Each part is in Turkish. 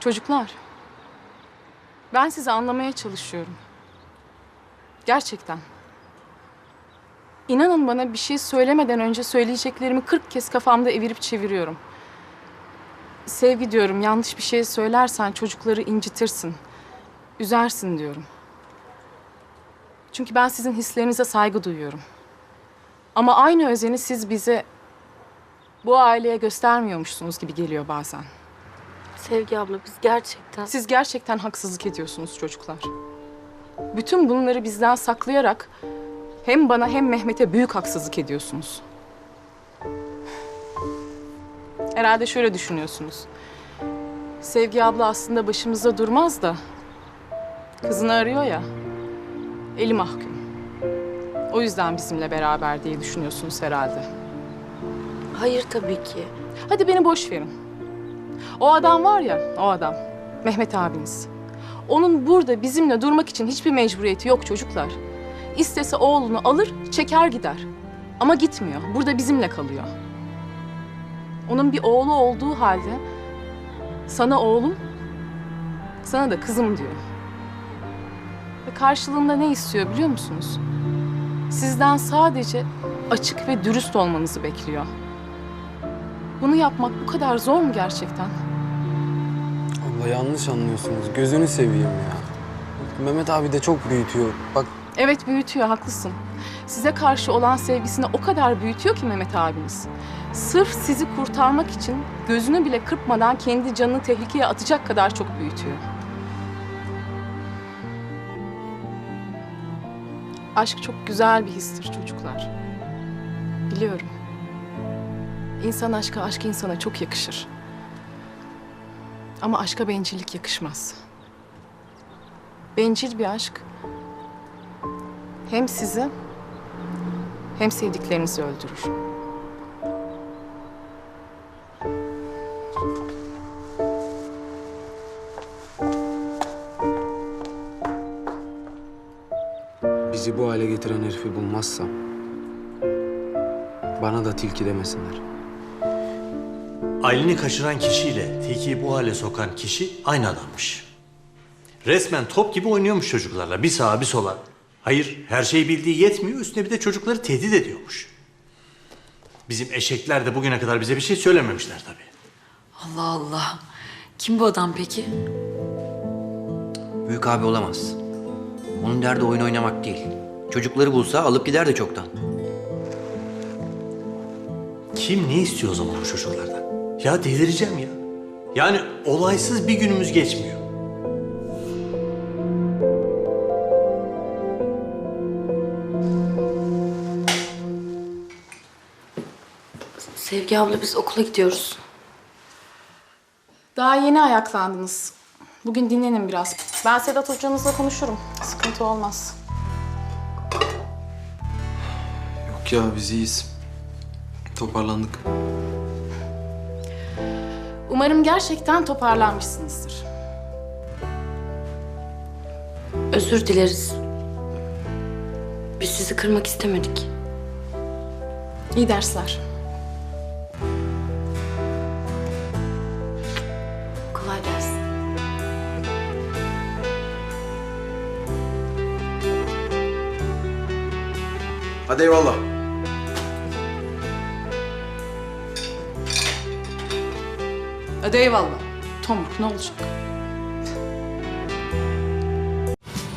Çocuklar, ben sizi anlamaya çalışıyorum. Gerçekten. İnanın bana bir şey söylemeden önce söyleyeceklerimi 40 kez kafamda evirip çeviriyorum. Sevgi diyorum, yanlış bir şey söylersen çocukları incitirsin, üzersin diyorum. Çünkü ben sizin hislerinize saygı duyuyorum. Ama aynı özeni siz bize, bu aileye göstermiyormuşsunuz gibi geliyor bazen. Sevgi abla biz gerçekten... Siz gerçekten haksızlık ediyorsunuz çocuklar. Bütün bunları bizden saklayarak hem bana hem Mehmet'e büyük haksızlık ediyorsunuz. Herhalde şöyle düşünüyorsunuz. Sevgi abla aslında başımızda durmaz da kızını arıyor ya. Eli mahkum. O yüzden bizimle beraber diye düşünüyorsunuz herhalde. Hayır tabii ki. Hadi beni boş verin. O adam var ya, o adam. Mehmet abiniz. Onun burada bizimle durmak için hiçbir mecburiyeti yok çocuklar. İstese oğlunu alır, çeker gider. Ama gitmiyor. Burada bizimle kalıyor. Onun bir oğlu olduğu halde sana oğlum, sana da kızım diyor. Ve karşılığında ne istiyor biliyor musunuz? Sizden sadece açık ve dürüst olmanızı bekliyor. Bunu yapmak bu kadar zor mu gerçekten? Abla yanlış anlıyorsunuz. Gözünü seveyim ya. Mehmet abi de çok büyütüyor. Bak Evet büyütüyor, haklısın. Size karşı olan sevgisini o kadar büyütüyor ki Mehmet abiniz. Sırf sizi kurtarmak için gözünü bile kırpmadan kendi canını tehlikeye atacak kadar çok büyütüyor. Aşk çok güzel bir histir çocuklar. Biliyorum. İnsan aşka, aşk insana çok yakışır. Ama aşka bencillik yakışmaz. Bencil bir aşk hem sizi hem sevdiklerinizi öldürür. bizi bu hale getiren herifi bulmazsam bana da tilki demesinler. Aylin'i kaçıran kişiyle Tilki'yi bu hale sokan kişi aynı adammış. Resmen top gibi oynuyormuş çocuklarla. Bir sağa bir sola. Hayır her şeyi bildiği yetmiyor. Üstüne bir de çocukları tehdit ediyormuş. Bizim eşekler de bugüne kadar bize bir şey söylememişler tabii. Allah Allah. Kim bu adam peki? Büyük abi olamaz. Onun derdi oyun oynamak değil. Çocukları bulsa alıp gider de çoktan. Kim ne istiyor o zaman bu çocuklardan? Ya delireceğim ya. Yani olaysız bir günümüz geçmiyor. Sevgi abla biz okula gidiyoruz. Daha yeni ayaklandınız. Bugün dinlenin biraz. Ben Sedat hocanızla konuşurum. Sıkıntı olmaz. Yok ya biz iyiyiz. Toparlandık. Umarım gerçekten toparlanmışsınızdır. Özür dileriz. Biz sizi kırmak istemedik. İyi dersler. Kolay gelsin. Hadi eyvallah. Hadi eyvallah. Tomruk ne olacak?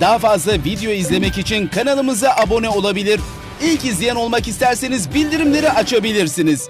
Daha fazla video izlemek için kanalımıza abone olabilir. İlk izleyen olmak isterseniz bildirimleri açabilirsiniz.